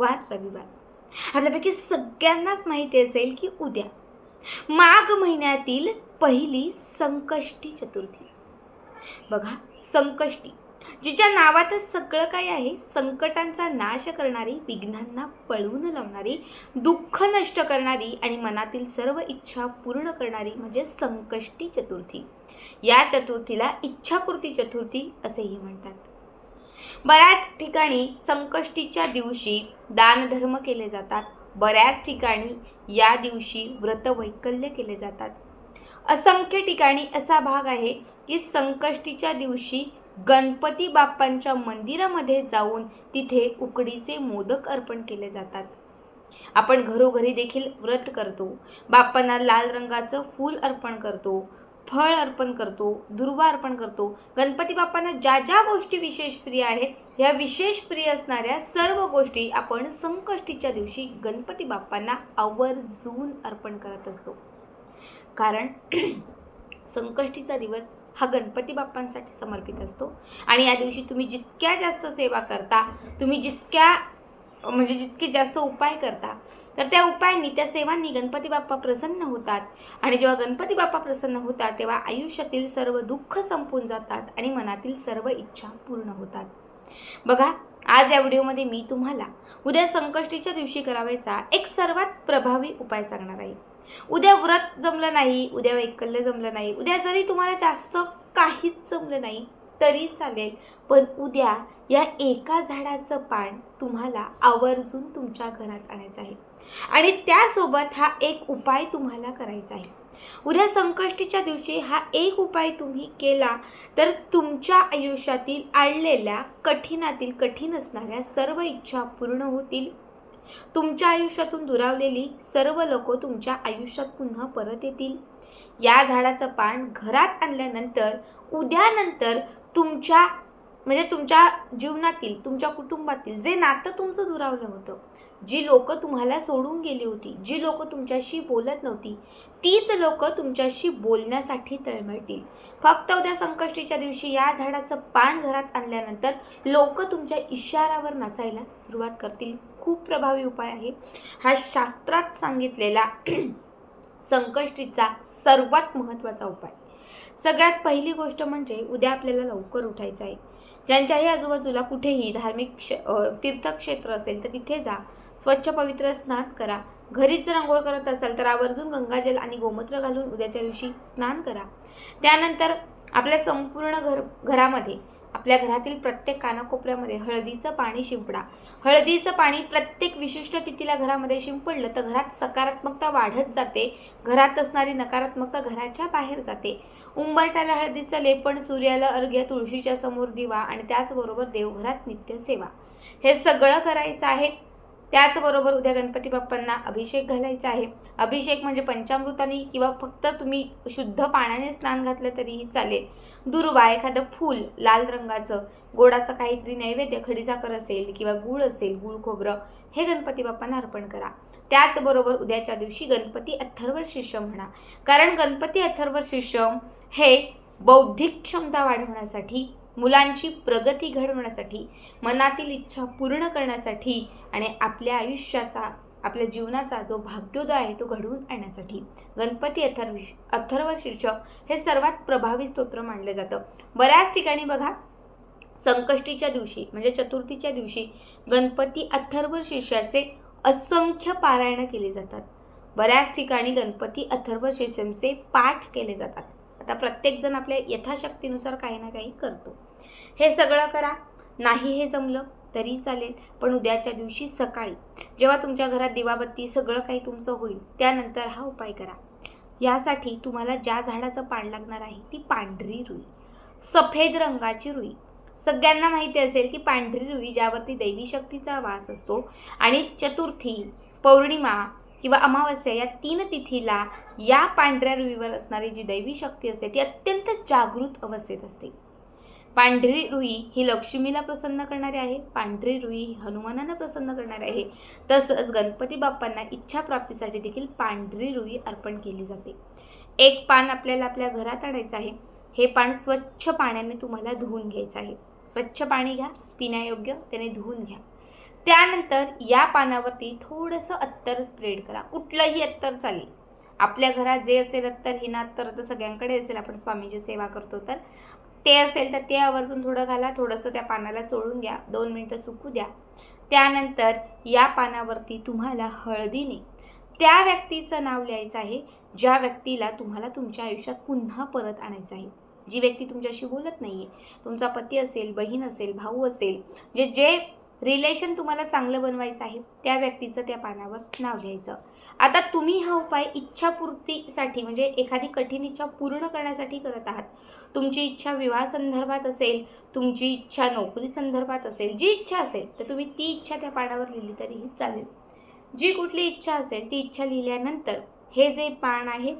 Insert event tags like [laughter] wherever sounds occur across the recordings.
वार रविवार. आपल्यापैकी सगळ्यांनाच माहिती असेल की उद्या माघ महिन्यातील पहिली संकष्टी चतुर्थी. बघा संकष्टी जिच्या नावातच सगळं काही आहे? संकटांचा नाश करणारी विघ्नांना पळवून लावणारी दुःख नष्ट करणारी आणि मनातील सर्व इच्छा पूर्ण करणारी म्हणजे संकष्टी चतुर्थी. या चतुर्थीला इच्छापूर्ती चतुर्थी असेही म्हणतात. बऱ्याच ठिकाणी संकष्टीच्या दिवशी दानधर्म केले जातात. बऱ्याच ठिकाणी या दिवशी व्रतवैकल्य केले जातात. असंख्य ठिकाणी असा भाग आहे की संकष्टीच्या दिवशी गणपती बाप्पांच्या मंदिरामध्ये जाऊन तिथे उकडीचे मोदक अर्पण केले जातात. आपण घरोघरी देखील व्रत करतो. बाप्पांना लाल रंगाचं फूल अर्पण करतो. फळ अर्पण करतो दुर्वा अर्पण करतो. गणपती बाप्पांना ज्या ज्या गोष्टी विशेष प्रिय आहेत ह्या विशेष प्रिय असणाऱ्या सर्व गोष्टी आपण संकष्टीच्या दिवशी गणपती बाप्पांना आवर्जून अर्पण करत असतो. कारण [clears throat] संकष्टीचा दिवस हा गणपती बाप्पांसाठी समर्पित असतो. आणि या दिवशी तुम्ही जितक्या जास्त सेवा करता तुम्ही जितक्या म्हणजे जितके जास्त उपाय करता तर त्या उपायांनी त्या सेवांनी गणपती बाप्पा प्रसन्न होतात. आणि जेव्हा गणपती बाप्पा प्रसन्न होतात तेव्हा आयुष्यातील सर्व दुःख संपून जातात आणि मनातील सर्व इच्छा पूर्ण होतात. बघा आज या व्हिडिओमध्ये मी तुम्हाला उद्या संकष्टीच्या दिवशी करावायचा एक सर्वात प्रभावी उपाय सांगणार आहे. उद्या व्रत जमलं नाही उद्या वैकल्य जमलं नाही उद्या जरी तुम्हाला जास्त काहीच जमलं नाही तरी चालेल. पण उद्या या एका झाडाचं पान तुम्हाला आवर्जून तुमच्या घरात आणायचं आहे. आणि त्यासोबत हा एक उपाय तुम्हाला करायचा आहे. उद्या संकष्टीच्या दिवशी हा एक उपाय तुम्ही केला तर तुमच्या आयुष्यातील आणलेल्या कठीणातील कठीण असणाऱ्या सर्व इच्छा पूर्ण होतील. तुमच्या आयुष्यातून दुरावलेली सर्व लोक तुमच्या आयुष्यात पुन्हा परत येतील. या झाडाचं पान घरात आणल्यानंतर उद्यानंतर तुमच्या म्हणजे तुमच्या जीवनातील तुमच्या कुटुंबातील जे नातं तुमचं दुरावलं होतं जी लोक तुम्हाला सोडून गेली होती जी लोक तुमच्याशी बोलत नव्हती तीच लोक तुमच्याशी बोलण्यासाठी तळमळतील. फक्त उद्या संकष्टीच्या दिवशी या झाडाचं पान घरात आणल्यानंतर लोक तुमच्या इशारावर नाचायला सुरुवात करतील. खूप प्रभावी उपाय आहे. हा शास्त्रात सांगितलेला [clears throat] संकष्टीचा सर्वात महत्त्वाचा उपाय. सगळ्यात पहिली गोष्ट म्हणजे उद्या आपल्याला लवकर उठायचं आहे. ज्यांच्याही आजूबाजूला कुठेही धार्मिक क्ष तीर्थक्षेत्र असेल तर तिथे जा. स्वच्छ पवित्र स्नान करा. घरीच जर आंघोळ करत असाल तर आवर्जून गंगाजल आणि गोमूत्र घालून उद्याच्या दिवशी स्नान करा. त्यानंतर आपल्या संपूर्ण घर घरामध्ये आपल्या घरातील प्रत्येक कानाकोपऱ्यामध्ये हळदीचं पाणी शिंपडा. हळदीचं पाणी प्रत्येक विशिष्ट तिथीला घरामध्ये शिंपडलं तर घरात सकारात्मकता वाढत जाते. घरात असणारी नकारात्मकता घराच्या बाहेर जाते. उंबरट्याला हळदीचं लेपण सूर्याला अर्घ्य तुळशीच्या समोर दिवा आणि त्याचबरोबर देवघरात नित्य सेवा. हे सगळं करायचं आहे. त्याचबरोबर उद्या गणपती बाप्पांना अभिषेक घालायचा आहे. अभिषेक म्हणजे पंचामृताने किंवा फक्त तुम्ही शुद्ध पाण्याने स्नान घातलं तरीही चालेल. दुर्वा एखादं फूल लाल रंगाचं गोडाचं काहीतरी नैवेद्य खडीसाखर असेल किंवा गूळ असेल गूळ खोबरं हे गणपती बाप्पांना अर्पण करा. त्याचबरोबर उद्याच्या दिवशी गणपती अथर्व शिष्य म्हणा. कारण गणपती अथर्व शिष्य हे बौद्धिक क्षमता वाढवण्यासाठी मुलांची प्रगती घडवण्यासाठी मनातील इच्छा पूर्ण करण्यासाठी आणि आपल्या आयुष्याचा आपल्या जीवनाचा जो भाग्योदय आहे तो घडवून आणण्यासाठी. गणपती अथर्व अथर्व शीर्षक हे सर्वात प्रभावी स्तोत्र मानलं जातं. बऱ्याच ठिकाणी बघा संकष्टीच्या दिवशी म्हणजे चतुर्थीच्या दिवशी गणपती अथर्व शीर्षाचे असंख्य पारायणं केली जातात. बऱ्याच ठिकाणी गणपती अथर्व शीर्षांचे पाठ केले जातात. आता प्रत्येकजण आपल्या यथाशक्तीनुसार काही ना काही करतो. हे सगळं करा. नाही हे जमलं तरी चालेल. पण उद्याच्या दिवशी सकाळी जेव्हा तुमच्या घरात दिवाबत्ती सगळं काही तुमचं होईल त्यानंतर हा उपाय करा. यासाठी तुम्हाला ज्या झाडाचं पान लागणार आहे ती पांढरी रुई सफेद रंगाची रुई. सगळ्यांना माहिती असेल की पांढरी रुई ज्यावरती दैवी शक्तीचा वास असतो आणि चतुर्थी पौर्णिमा किंवा अमावस्या या तीन तिथीला या पांढऱ्या रुईवर असणारी जी दैवी शक्ती असते ती अत्यंत जागृत अवस्थेत असते. पांढरी रुई ही लक्ष्मीला प्रसन्न करणारी आहे पांढरी रुई ही हनुमानांना प्रसन्न करणारी आहे. तसंच गणपती बाप्पांना इच्छा प्राप्तीसाठी देखील पांढरी रुई अर्पण केली जाते. एक पान आपल्याला आपल्या घरात आणायचं आहे हे पान स्वच्छ पाण्याने तुम्हाला धुवून घ्यायचं आहे. स्वच्छ पाणी घ्या पिण्यायोग्य त्याने धुवून घ्या. त्यानंतर या पानावरती थोडंसं अत्तर स्प्रेड करा. कुठलंही अत्तर चालेल. आपल्या घरात जे असेल अत्तर हिना अत्तर तर सगळ्यांकडे असेल. आपण स्वामीची सेवा करतो तर. ते असेल तर ते आवर्जून थोडं घाला. थोडंसं त्या पानाला चोळून घ्या. दोन मिनटं सुकू द्या. त्यानंतर या पानावरती तुम्हाला हळदीने त्या व्यक्तीचं नाव लिहायचं आहे. ज्या व्यक्तीला तुम्हाला तुमच्या आयुष्यात पुन्हा परत आणायचं आहे. जी व्यक्ती तुमच्याशी बोलत नाही आहे तुमचा पती असेल बहीण असेल भाऊ असेल जे जे रिलेशन तुम्हाला चांगलं बनवायचं आहे त्या व्यक्तीचं त्या पानावर नाव लिहायचं. आता तुम्ही हा उपाय इच्छापूर्तीसाठी म्हणजे एखादी कठीण इच्छा पूर्ण करण्यासाठी करत आहात. तुमची इच्छा विवाह संदर्भात असेल तुमची इच्छा नोकरी संदर्भात असेल जी इच्छा असेल तर तुम्ही ती इच्छा त्या पानावर लिहिली तरीही चालेल. जी कुठली इच्छा असेल ती इच्छा लिहिल्यानंतर हे जे पान आहे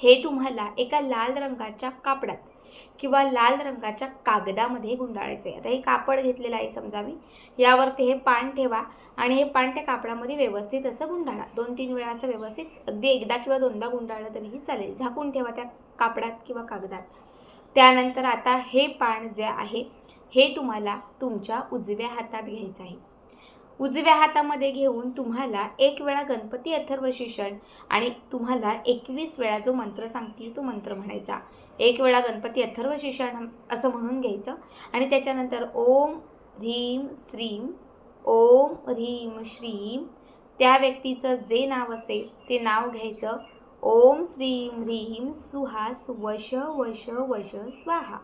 हे तुम्हाला एका लाल रंगाच्या कापडात किंवा लाल रंगाच्या कागदामध्ये गुंडाळायचे. आता हे कापड घेतलेलं आहे समजा मी. यावरती हे पान ठेवा आणि हे पान त्या कापडामध्ये व्यवस्थित असं गुंडाळा. दोन तीन वेळा असं व्यवस्थित अगदी एकदा किंवा दोनदा गुंडाळलं तरीही चालेल. झाकून ठेवा त्या कापडात किंवा कागदात. त्यानंतर आता हे पान जे आहे हे तुम्हाला तुमच्या उजव्या हातात घ्यायचं आहे. उजव्या हातामध्ये घेऊन तुम्हाला एक वेळा गणपती अथर्वशीषण आणि तुम्हाला एकवीस वेळा जो मंत्र सांगतील तो मंत्र म्हणायचा. एक वेळा गणपती अथर्वशीषण असं म्हणून घ्यायचं. आणि त्याच्यानंतर ओम ह्रीम श्रीम ओम ह्रीम श्रीम त्या व्यक्तीचं जे नाव असेल ते नाव घ्यायचं. ओम श्रीम ह्रीम सुहास वश वश वश स्वाहा.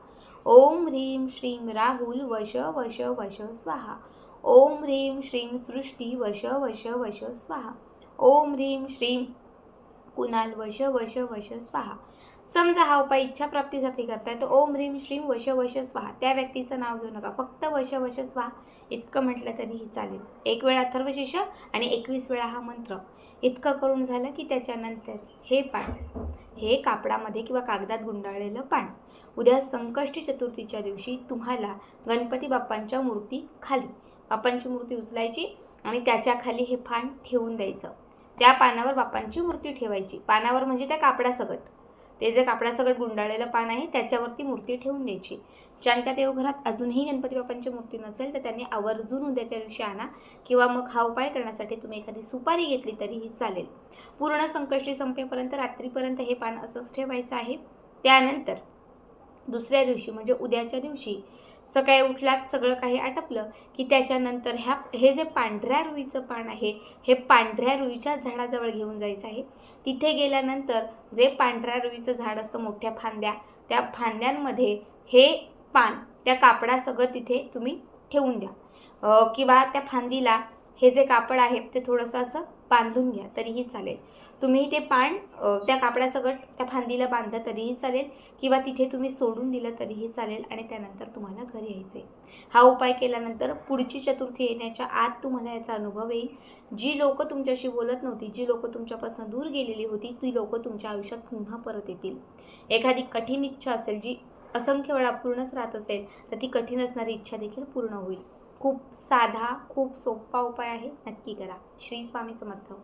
ओम ह्रीम श्रीम राहुल वश वश वश स्वाहा. ओम ह्रीम श्रीम सृष्टी वश वश वश स्वाहा. ओम ह्रीम श्रीम कुणाल वश वश वश स्वाहा. समजा हा उपाय इच्छा प्राप्तीसाठी करताय तर ओम ह्रीम श्रीम वश वश स्वाहा. त्या व्यक्तीचं नाव घेऊ नका फक्त वश वश स्वाहा. इतकं म्हटलं तरीही चालेल. एक वेळा अथर्वशीर्ष आणि एकवीस वेळा हा मंत्र. इतकं करून झालं की त्याच्यानंतर हे पान. हे कापडामध्ये किंवा कागदात गुंडाळलेलं पान. उद्या संकष्टी चतुर्थीच्या दिवशी तुम्हाला गणपती बाप्पांच्या मूर्ती खाली. बाप्पांची मूर्ती उचलायची आणि त्याच्याखाली हे पान ठेवून द्यायचं. त्या पानावर बाप्पांची मूर्ती ठेवायची. पानावर म्हणजे त्या कापडासकट. ते जे कापडासकट गुंडाळलेलं पान आहे त्याच्यावरती मूर्ती ठेवून द्यायची. ज्यांच्या देवघरात अजूनही गणपती बाप्पांची मूर्ती नसेल तर त्यांनी आवर्जून उद्याच्या दिवशी आणा किंवा मग हा उपाय करण्यासाठी तुम्ही एखादी सुपारी घेतली तरीही चालेल. पूर्ण संकष्टी संपेपर्यंत रात्रीपर्यंत हे पान असंच ठेवायचं आहे. त्यानंतर दुसऱ्या दिवशी म्हणजे उद्याच्या दिवशी सकाळी उठलात सगळं काही आटपलं की त्याच्यानंतर ह्या हे जे पांढऱ्या रुईचं पान आहे हे पांढऱ्या रुईच्या झाडाजवळ घेऊन जायचं आहे. तिथे गेल्यानंतर जे पांढऱ्या रुईचं झाड असतं मोठ्या फांद्या त्या फांद्यांमध्ये हे पान त्या कापडासगळं तिथे तुम्ही ठेवून द्या. किंवा त्या फांदीला हे जे कापड आहे ते थोडंसं असं बांधून घ्या तरीही चालेल. तुम्ही ते पान त्या कापडासकट त्या फांदीला बांधलं तरीही चालेल. किंवा तिथे तुम्ही सोडून दिलं तरीही चालेल. आणि त्यानंतर तुम्हाला घरी यायचे हा उपाय केल्यानंतर पुढची चतुर्थी येण्याच्या आत तुम्हाला याचा अनुभव येईल. जी लोक तुमच्याशी बोलत नव्हती जी लोक तुमच्यापासून दूर गेलेली होती ती लोक तुमच्या आयुष्यात पुन्हा परत येतील. एखादी कठीण इच्छा असेल जी असंख्य वेळा पूर्णच राहत असेल तर ती कठीण असणारी इच्छा देखील पूर्ण होईल. खूप साधा खूप सोपा उपाय आहे. नक्की करा. श्री स्वामी समर्थ.